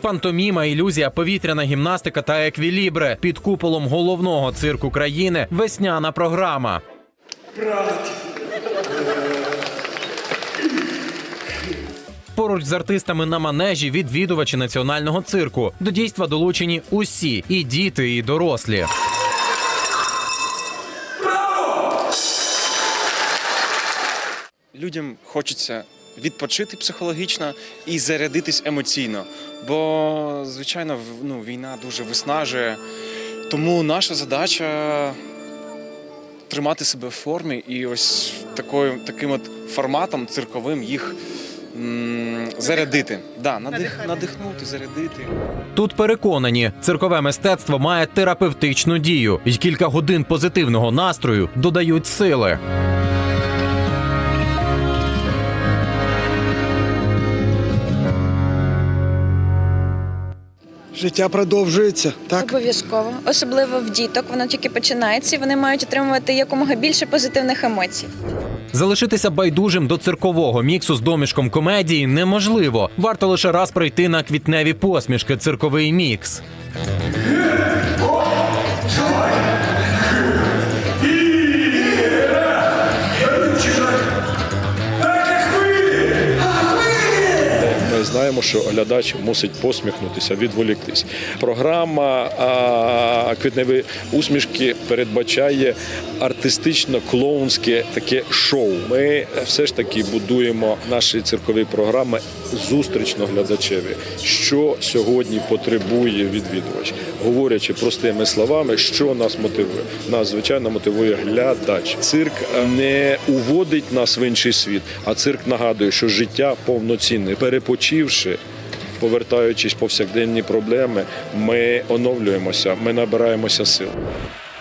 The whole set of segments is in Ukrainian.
Пантоміма, ілюзія, повітряна гімнастика та еквілібри під куполом головного цирку країни весняна програма. Поруч з артистами на манежі відвідувачі національного цирку. До дійства долучені усі і діти, і дорослі. Людям хочеться відпочити психологічно і зарядитись емоційно. Бо, звичайно, ну, війна дуже виснажує. Тому наша задача тримати себе в формі і ось такою, таким от форматом цирковим їх зарядити. Да, надих, надихнути, зарядити. Тут переконані, циркове мистецтво має терапевтичну дію, і кілька годин позитивного настрою додають сили. Життя продовжується, так? Обов'язково, особливо в діток, воно тільки починається, і вони мають отримувати якомога більше позитивних емоцій. Залишитися байдужим до циркового міксу з домішком комедії неможливо. Варто лише раз прийти на квітневі посмішки цирковий мікс. Знаємо, що глядач мусить посміхнутися, відволіктись. Програма квітневі усмішки передбачає артистично-клоунське таке шоу. Ми все ж таки будуємо наші циркові програми зустрічно глядачеві. Що сьогодні потребує відвідувач, говорячи простими словами, що нас мотивує. Нас звичайно мотивує глядач. Цирк не уводить нас в інший світ, а цирк нагадує, що життя повноцінне, перепочивши. Повертаючись повсякденні проблеми, ми оновлюємося, ми набираємося сил.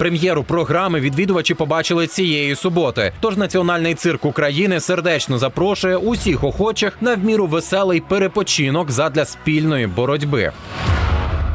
Прем'єру програми відвідувачі побачили цієї суботи. Тож національний цирк України сердечно запрошує усіх охочих на вміру веселий перепочинок задля спільної боротьби.